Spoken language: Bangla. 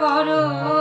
করো।